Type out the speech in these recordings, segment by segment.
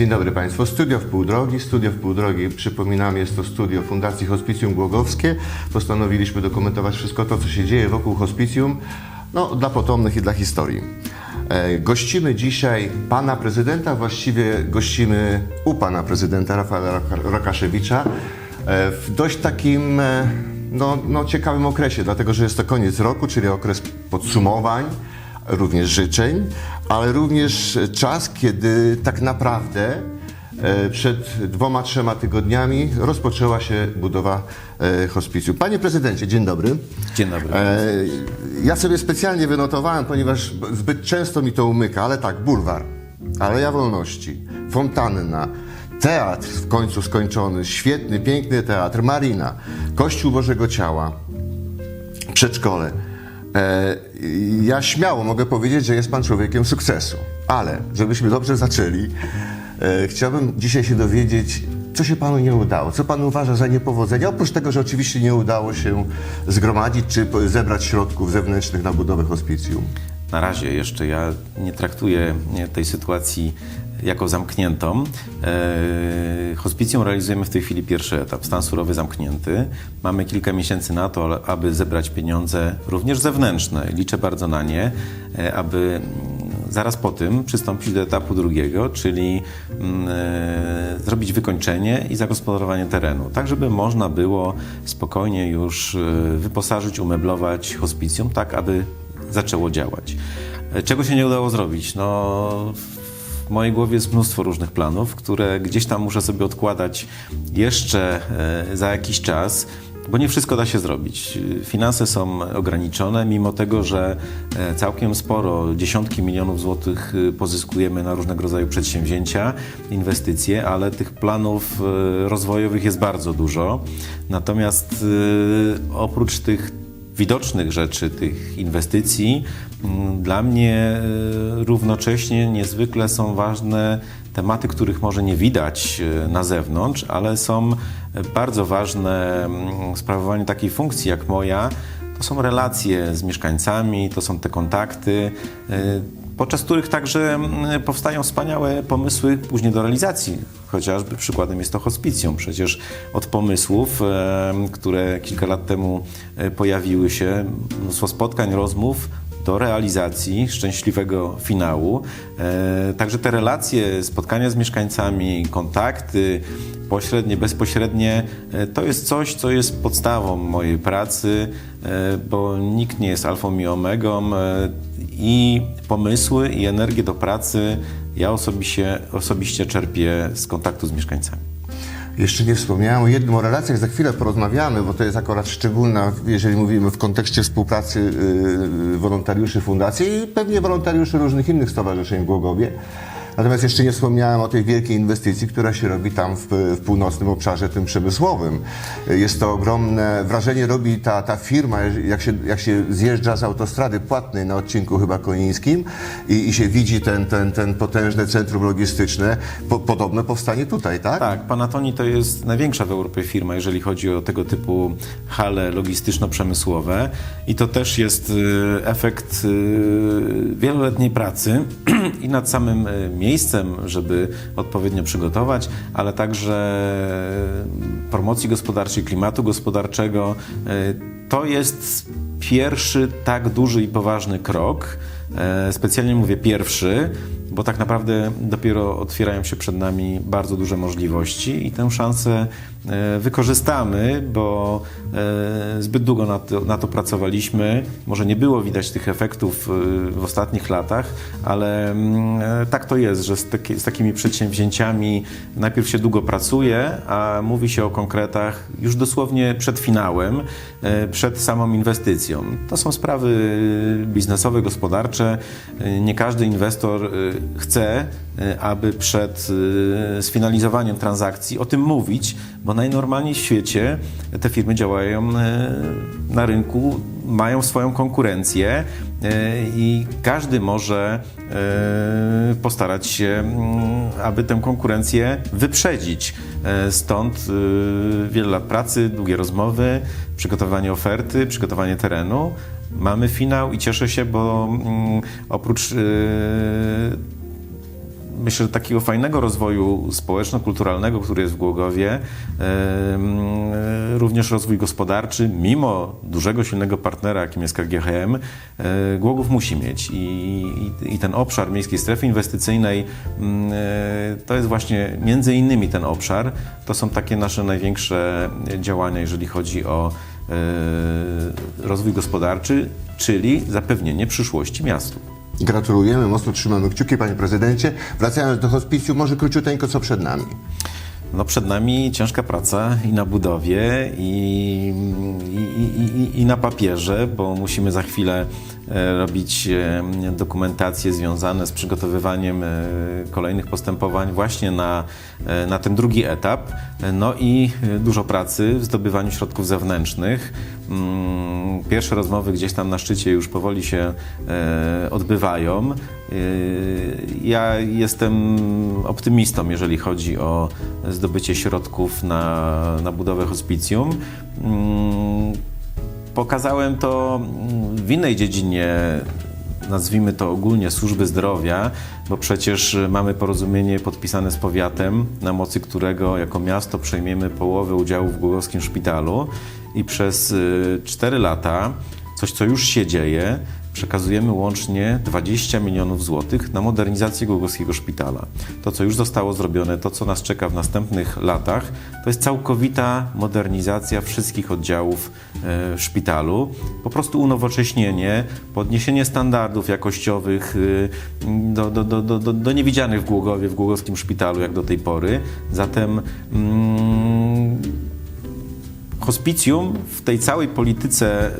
Dzień dobry Państwu. Studio w pół drogi. Studio w pół drogi, przypominam, jest to studio Fundacji Hospicjum Głogowskie. Postanowiliśmy dokumentować wszystko to, co się dzieje wokół hospicjum, no, dla potomnych i dla historii. E, Gościmy dzisiaj pana prezydenta, właściwie gościmy u pana prezydenta Rafaela Roka- Rokaszewicza e, w dość takim e, no, no, ciekawym okresie, dlatego że jest to koniec roku, czyli okres podsumowań, również życzeń, ale również czas, kiedy tak naprawdę e, przed dwoma, trzema tygodniami rozpoczęła się budowa e, hospicjum. Panie prezydencie, dzień dobry. Dzień dobry. E, Ja sobie specjalnie wynotowałem, ponieważ zbyt często mi to umyka, ale tak, bulwar, Aleja Wolności, fontanna, teatr w końcu skończony, świetny, piękny teatr, marina, Kościół Bożego Ciała, przedszkole. E, ja śmiało mogę powiedzieć, że jest pan człowiekiem sukcesu, ale żebyśmy dobrze zaczęli, e, chciałbym dzisiaj się dowiedzieć, co się panu nie udało, co pan uważa za niepowodzenie, oprócz tego, że oczywiście nie udało się zgromadzić czy zebrać środków zewnętrznych na budowę hospicjum. Na razie jeszcze ja nie traktuję tej sytuacji jako zamkniętą. E, hospicjum realizujemy w tej chwili pierwszy etap, stan surowy zamknięty. Mamy kilka miesięcy na to, aby zebrać pieniądze również zewnętrzne. Liczę bardzo na nie, e, aby mm, zaraz po tym przystąpić do etapu drugiego, czyli mm, e, zrobić wykończenie i zagospodarowanie terenu, tak żeby można było spokojnie już e, wyposażyć, umeblować hospicjum, tak aby zaczęło działać. E, Czego się nie udało zrobić? No, w mojej głowie jest mnóstwo różnych planów, które gdzieś tam muszę sobie odkładać jeszcze e, za jakiś czas, bo nie wszystko da się zrobić. Finanse są ograniczone, mimo tego, że e, całkiem sporo, dziesiątki milionów złotych e, pozyskujemy na różnego rodzaju przedsięwzięcia, inwestycje, ale tych planów rozwojowych jest bardzo dużo. Natomiast oprócz tych widocznych rzeczy, tych inwestycji, mm, dla mnie e, równocześnie niezwykle są ważne tematy, których może nie widać e, na zewnątrz, ale są e, bardzo ważne mm, w sprawowaniu takiej funkcji jak moja. To są relacje z mieszkańcami, to są te kontakty, podczas których także mm, powstają wspaniałe pomysły później do realizacji. Chociażby przykładem jest to hospicjum. Przecież od pomysłów, e, które kilka lat temu e, pojawiły się, mnóstwo spotkań, rozmów, do realizacji szczęśliwego finału. E, Także te relacje, spotkania z mieszkańcami, kontakty pośrednie, bezpośrednie, e, to jest coś, co jest podstawą mojej pracy, e, bo nikt nie jest alfą i omegą i pomysły i energię do pracy ja osobiście, osobiście czerpię z kontaktu z mieszkańcami. Jeszcze nie wspomniałem o jednym, o relacjach za chwilę porozmawiamy, bo to jest akurat szczególna, jeżeli mówimy w kontekście współpracy yy, wolontariuszy fundacji i pewnie wolontariuszy różnych innych stowarzyszeń w Głogowie. Natomiast jeszcze nie wspomniałem o tej wielkiej inwestycji, która się robi tam w, w północnym obszarze tym przemysłowym. Jest to ogromne, wrażenie robi ta, ta firma, jak się, jak się zjeżdża z autostrady płatnej na odcinku chyba konińskim i, i się widzi ten, ten, ten potężne centrum logistyczne. Po, podobno powstanie tutaj, tak? Tak, Panatoni to jest największa w Europie firma, jeżeli chodzi o tego typu hale logistyczno-przemysłowe i to też jest y, efekt y, wieloletniej pracy i nad samym y, miejscem, żeby odpowiednio przygotować, ale także promocji gospodarczej, klimatu gospodarczego. Y, To jest pierwszy tak duży i poważny krok. E, Specjalnie mówię pierwszy, bo tak naprawdę dopiero otwierają się przed nami bardzo duże możliwości i tę szansę e, wykorzystamy, bo e, zbyt długo na to, na to pracowaliśmy. Może nie było widać tych efektów e, w ostatnich latach, ale mm, tak to jest, że z, taki, z takimi przedsięwzięciami najpierw się długo pracuje, a mówi się o konkretach już dosłownie przed finałem, przed samą inwestycją. To są sprawy biznesowe, gospodarcze. Nie każdy inwestor chce, e, aby przed e, sfinalizowaniem transakcji o tym mówić, bo najnormalniej w świecie te firmy działają e, na rynku, mają swoją konkurencję i każdy może postarać się, mm, aby tę konkurencję wyprzedzić. Stąd wiele lat pracy, długie rozmowy, przygotowanie oferty, przygotowanie terenu. Mamy finał i cieszę się, bo mm, oprócz e, myślę, że takiego fajnego rozwoju społeczno-kulturalnego, który jest w Głogowie, em, e, również rozwój gospodarczy, mimo dużego, silnego partnera, jakim jest KGHM, Głogów musi mieć. I, i, ten obszar miejskiej strefy inwestycyjnej to jest właśnie między innymi ten obszar. To są takie nasze największe działania, jeżeli chodzi o rozwój gospodarczy, czyli zapewnienie przyszłości miastu. Gratulujemy, mocno trzymamy kciuki, panie prezydencie. Wracając do hospicjum, może króciuteńko, co przed nami? No przed nami ciężka praca i na budowie, i, i, i, i- na papierze, bo musimy za chwilę e, robić e, dokumentacje związane z przygotowywaniem e, kolejnych postępowań właśnie na, e, na ten drugi etap. E, No i e, dużo pracy w zdobywaniu środków zewnętrznych. Mm, Pierwsze rozmowy gdzieś tam na szczycie już powoli się e, odbywają. E, Ja jestem optymistą, jeżeli chodzi o zdobycie środków na, na budowę hospicjum. Pokazałem to mm, w innej dziedzinie, nazwijmy to ogólnie służby zdrowia, bo przecież mamy porozumienie podpisane z powiatem, na mocy którego jako miasto przejmiemy połowę udziału w Głogowskim Szpitalu i przez 4 lata, coś co już się dzieje, przekazujemy łącznie 20 milionów złotych na modernizację Głogowskiego Szpitala. To, co już zostało zrobione, to, co nas czeka w następnych latach, to jest całkowita modernizacja wszystkich oddziałów e, w szpitalu. Po prostu unowocześnienie, podniesienie standardów jakościowych e, do, do, do, do, do niewidzianych w Głogowie, w Głogowskim Szpitalu, jak do tej pory. Zatem mm, hospicjum w tej całej polityce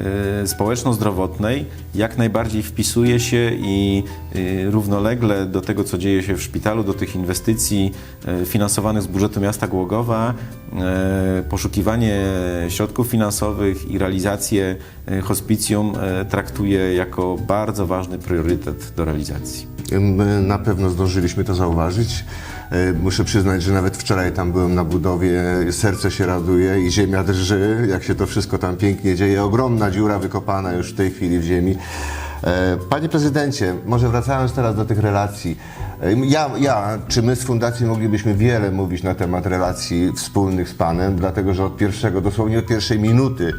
y, y, społeczno-zdrowotnej jak najbardziej wpisuje się i y, równolegle do tego, co dzieje się w szpitalu, do tych inwestycji y, finansowanych z budżetu miasta Głogowa, y, poszukiwanie środków finansowych i realizację hospicjum traktuje jako bardzo ważny priorytet do realizacji. My na pewno zdążyliśmy to zauważyć. Muszę przyznać, że nawet wczoraj tam byłem na budowie, serce się raduje i ziemia drży, jak się to wszystko tam pięknie dzieje. Ogromna dziura wykopana już w tej chwili w ziemi. E, Panie prezydencie, może wracając teraz do tych relacji. E, Ja, ja, czy my z fundacji moglibyśmy wiele mówić na temat relacji wspólnych z panem, dlatego że od pierwszego, dosłownie od pierwszej minuty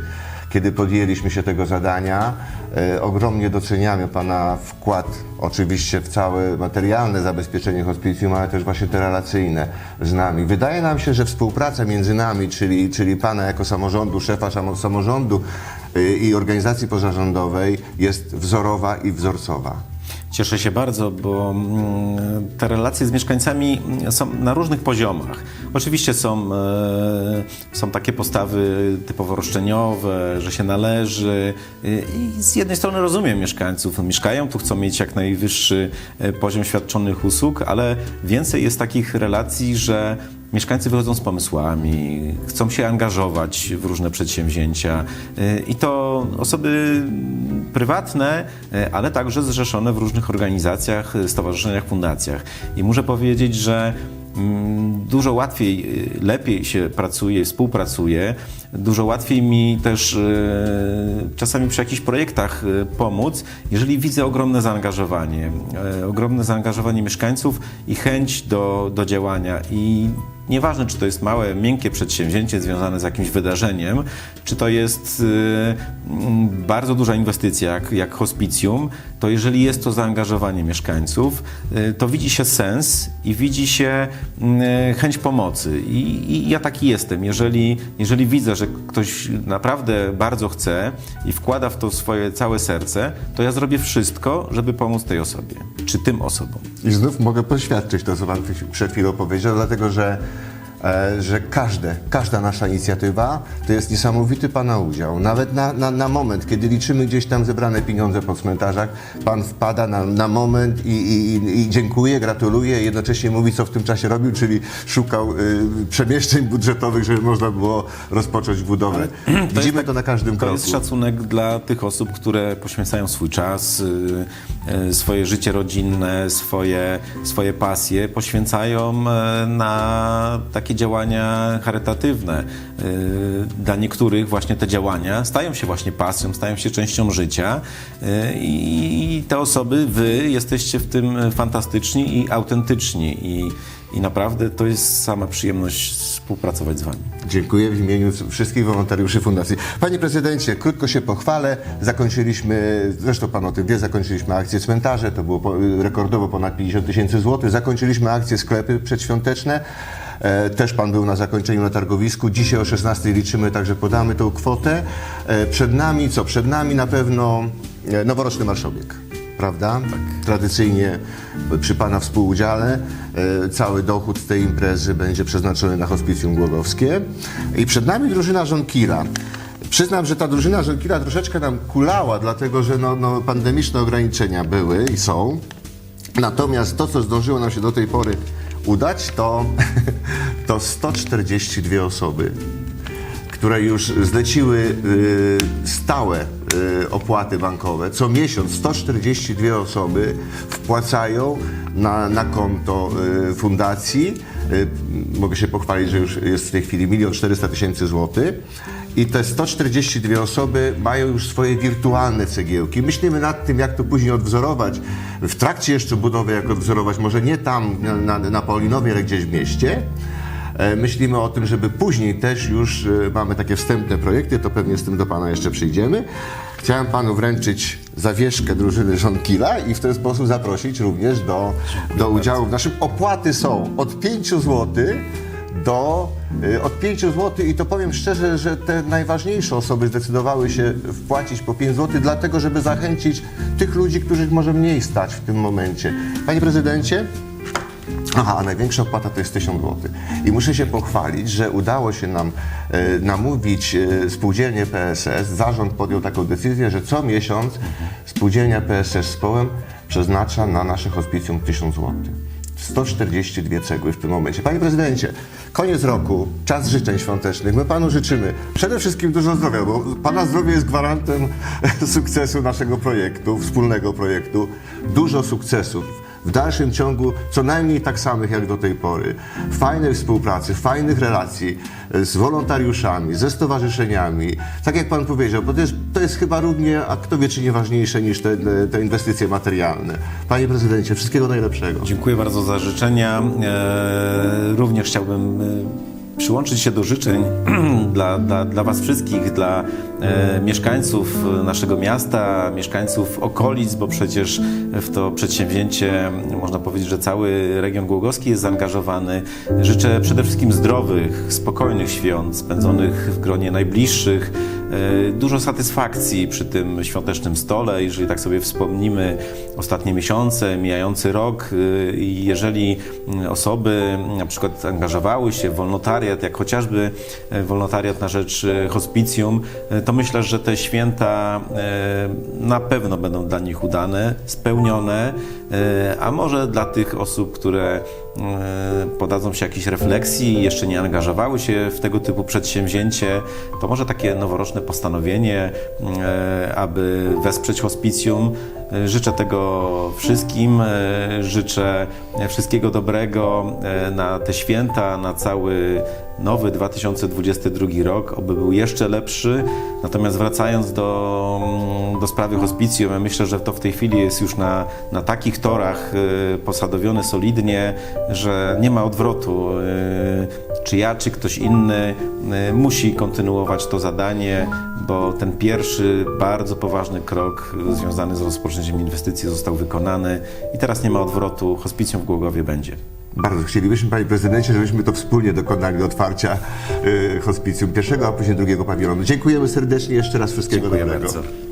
kiedy podjęliśmy się tego zadania. E, ogromnie doceniamy Pana wkład oczywiście w całe materialne zabezpieczenie hospicjum, ale też właśnie te relacyjne z nami. Wydaje nam się, że współpraca między nami, czyli, czyli Pana jako samorządu, szefa samo- samorządu i organizacji pozarządowej jest wzorowa i wzorcowa. Cieszę się bardzo, bo mm, te relacje z mieszkańcami są na różnych poziomach. Oczywiście są, e, są takie postawy typowo roszczeniowe, że się należy y, i z jednej strony rozumiem mieszkańców. Mieszkają tu, chcą mieć jak najwyższy e, poziom świadczonych usług, ale więcej jest takich relacji, że Mieszkańcy wychodzą z pomysłami, chcą się angażować w różne przedsięwzięcia y, i to osoby prywatne, y, ale także zrzeszone w różnych organizacjach, y, stowarzyszeniach, fundacjach. I muszę powiedzieć, że mm, dużo łatwiej, lepiej się pracuje, współpracuje. Dużo łatwiej mi też czasami przy jakichś projektach pomóc, jeżeli widzę ogromne zaangażowanie, ogromne zaangażowanie mieszkańców i chęć do, do działania. I Nieważne, czy to jest małe, miękkie przedsięwzięcie związane z jakimś wydarzeniem, czy to jest y, mm, bardzo duża inwestycja, jak, jak hospicjum, to jeżeli jest to zaangażowanie mieszkańców, y, to widzi się sens i widzi się y, chęć pomocy. I, I ja taki jestem. Jeżeli, jeżeli widzę, że ktoś naprawdę bardzo chce i wkłada w to swoje całe serce, to ja zrobię wszystko, żeby pomóc tej osobie, czy tym osobom. I znów mogę poświadczyć to, co Pan przed chwilą powiedział, dlatego że, że każde, każda nasza inicjatywa to jest niesamowity Pana udział. Nawet na, na, na moment, kiedy liczymy gdzieś tam zebrane pieniądze po cmentarzach, Pan wpada na, na moment i, i, i- dziękuję, gratuluję, jednocześnie mówi, co w tym czasie robił, czyli szukał y, przemieszczeń budżetowych, żeby można było rozpocząć budowę. Widzimy to, na każdym To kroku. jest szacunek dla tych osób, które poświęcają swój czas, y, y, swoje życie rodzinne, swoje, swoje pasje, poświęcają e, na takie działania charytatywne. Y, Dla niektórych właśnie te działania stają się właśnie pasją, stają się częścią życia y, i te osoby, wy jesteście w tym fantastyczni i autentyczni i, i naprawdę to jest sama przyjemność współpracować z wami. Dziękuję w imieniu wszystkich wolontariuszy Fundacji. Panie Prezydencie, krótko się pochwalę. Zakończyliśmy, zresztą Pan o tym wie, zakończyliśmy akcję cmentarze, to było rekordowo ponad 50 tysięcy złotych. Zakończyliśmy akcję sklepy przedświąteczne. E, też Pan był na zakończeniu na targowisku. Dzisiaj o 16 liczymy, także podamy tą kwotę. E, przed nami, co? Przed nami na pewno e, noworoczny marszobieg. Prawda? Tradycyjnie przy Pana współudziale cały dochód z tej imprezy będzie przeznaczony na hospicjum głogowskie. I przed nami drużyna Żonkira. Przyznam, że ta drużyna Żonkira troszeczkę nam kulała, dlatego że no, no, pandemiczne ograniczenia były i są. Natomiast to, co zdążyło nam się do tej pory udać, to, to 142 osoby które już zleciły y, stałe opłaty bankowe. Co miesiąc 142 osoby wpłacają na, na konto y, fundacji. Y, mogę się pochwalić, że już jest w tej chwili 1 400 tysięcy złotych. I te 142 osoby mają już swoje wirtualne cegiełki. Myślimy nad tym, jak to później odwzorować. W trakcie jeszcze budowy, jak odwzorować, może nie tam na, na Paulinowie, ale gdzieś w mieście. E, Myślimy o tym, żeby później też już e, mamy takie wstępne projekty, to pewnie z tym do Pana jeszcze przyjdziemy. Chciałem Panu wręczyć zawieszkę drużyny Żonkila i w ten sposób zaprosić również do, do udziału w naszym. Opłaty są od 5 zł do y, od 5 zł i to powiem szczerze, że te najważniejsze osoby zdecydowały się wpłacić po 5 zł, dlatego żeby zachęcić tych ludzi, których może mniej stać w tym momencie. Panie prezydencie, Aha, a największa opłata to jest 1000 zł. I muszę się pochwalić, że udało się nam e, namówić e, spółdzielnię PSS. Zarząd podjął taką decyzję, że co miesiąc spółdzielnia PSS z Połem przeznacza na nasze hospicjum 1000 zł. 142 cegły w tym momencie. Panie prezydencie, koniec roku, czas życzeń świątecznych. My panu życzymy przede wszystkim dużo zdrowia, bo pana zdrowie jest gwarantem sukcesu naszego projektu, wspólnego projektu. Dużo sukcesów w dalszym ciągu co najmniej tak samych jak do tej pory. Fajnej współpracy, fajnych relacji e, z wolontariuszami, ze stowarzyszeniami. Tak jak Pan powiedział, bo to jest, to jest chyba równie, a kto wie czy nie ważniejsze niż te, te inwestycje materialne. Panie Prezydencie, wszystkiego najlepszego. Dziękuję bardzo za życzenia. E, również chciałbym e, przyłączyć się do życzeń dla, dla, dla Was wszystkich, dla e, mieszkańców naszego miasta, mieszkańców okolic, bo przecież w to przedsięwzięcie można powiedzieć, że cały region głogowski jest zaangażowany. Życzę przede wszystkim zdrowych, spokojnych świąt, spędzonych w gronie najbliższych, dużo satysfakcji przy tym świątecznym stole. Jeżeli tak sobie wspomnimy ostatnie miesiące, mijający rok e, i jeżeli mm, osoby na przykład angażowały się w wolontariat, jak chociażby e, wolontariat na rzecz e, hospicjum, e, to myślę, że te święta e, na pewno będą dla nich udane, spełnione, e, a może dla tych osób, które e, podadzą się jakiejś refleksji jeszcze nie angażowały się w tego typu przedsięwzięcie, to może takie noworoczne postanowienie, e, aby wesprzeć hospicjum. E, Życzę tego wszystkim, e, życzę wszystkiego dobrego e, na te święta, na cały nowy 2022 rok, oby był jeszcze lepszy. Natomiast wracając do, mm, do sprawy hospicjum, ja myślę, że to w tej chwili jest już na, na takich torach posadowione solidnie, że nie ma odwrotu. Czy ja, czy ktoś inny musi kontynuować to zadanie, bo ten pierwszy, bardzo poważny krok związany z rozpoczęciem inwestycji został wykonany i teraz nie ma odwrotu. Hospicjum w Głogowie będzie. Bardzo chcielibyśmy, Panie Prezydencie, żebyśmy to wspólnie dokonali otwarcia y, hospicjum pierwszego, a później drugiego pawilonu. Dziękujemy serdecznie, jeszcze raz wszystkiego Dziękuję dobrego. bardzo.